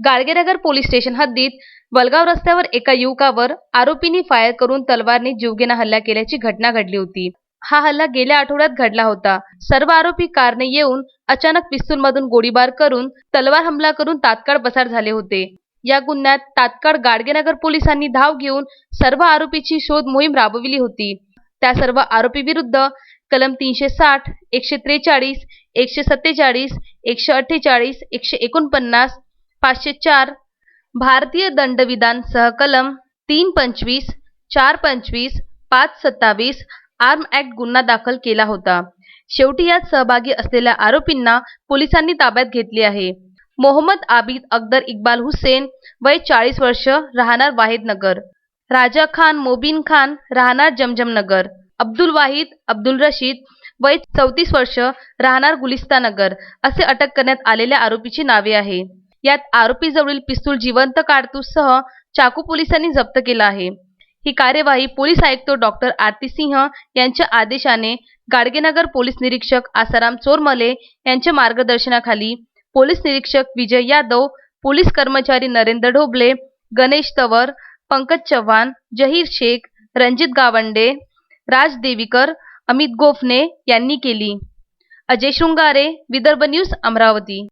Gadgenagar police station हद्दीत वलगाव रस्त्यावर एका युवकावर आरोपींनी फायर करून तलवारने जीवघेणा हल्ला केल्याची घटना घडली होती. हा हल्ला गेल्या आठवड्यात घडला होता. सर्व आरोपी कारने येऊन अचानक पिस्तूलमधून गोळीबार करून तलवार हमला करून तात्काळ पसार झाले होते. या गुन्ह्यात तात्काळ गाडगेनगर पोलिसांनी धाव घेऊन सर्व आरोपीची शोध मोहीम राबविली होती. त्या सर्व आरोपीविरुद्ध कलम तीनशे साठ एकशे त्रेचाळीस एकशे सत्तेचाळीस एकशे अठ्ठेचाळीस एकशे एकोणपन्नास पाचशे चार. भारतीय दंडविधान सहकलम तीन पंचवीस चार पंचवीस पाच सत्तावीस आर्म ॲक्ट गुन्हा दाखल केला होता. शेवटी यात सहभागी असलेल्या आरोपींना पोलिसांनी ताब्यात घेतले आहे. मोहम्मद आबिद अख्तर इक्बाल हुसेन वय चाळीस वर्ष राहणार वाहिदनगर राजा खान मोबिन खान राहणार जमजमनगर अब्दुल वाहिद अब्दुल रशीद वय चौतीस वर्ष राहणार गुलिस्तानगर असे अटक करण्यात आलेल्या आरोपीची नावे आहे. यात आरोपीजवळील पिस्तूल जिवंत काडतूससह चाकू पोलिसांनी जप्त केला आहे. ही कार्यवाही पोलीस आयुक्त डॉक्टर आरती सिंह यांच्या आदेशाने गाडगेनगर पोलीस निरीक्षक आसाराम चोरमले यांच्या मार्गदर्शनाखाली पोलीस निरीक्षक विजय यादव पोलीस कर्मचारी नरेंद्र ढोबले गणेश तवर पंकज चव्हाण जहीर शेख रणजित गावंडे राज देवीकर अमित गोफणे यांनी केली. अजय शृंगारे विदर्भ न्यूज अमरावती.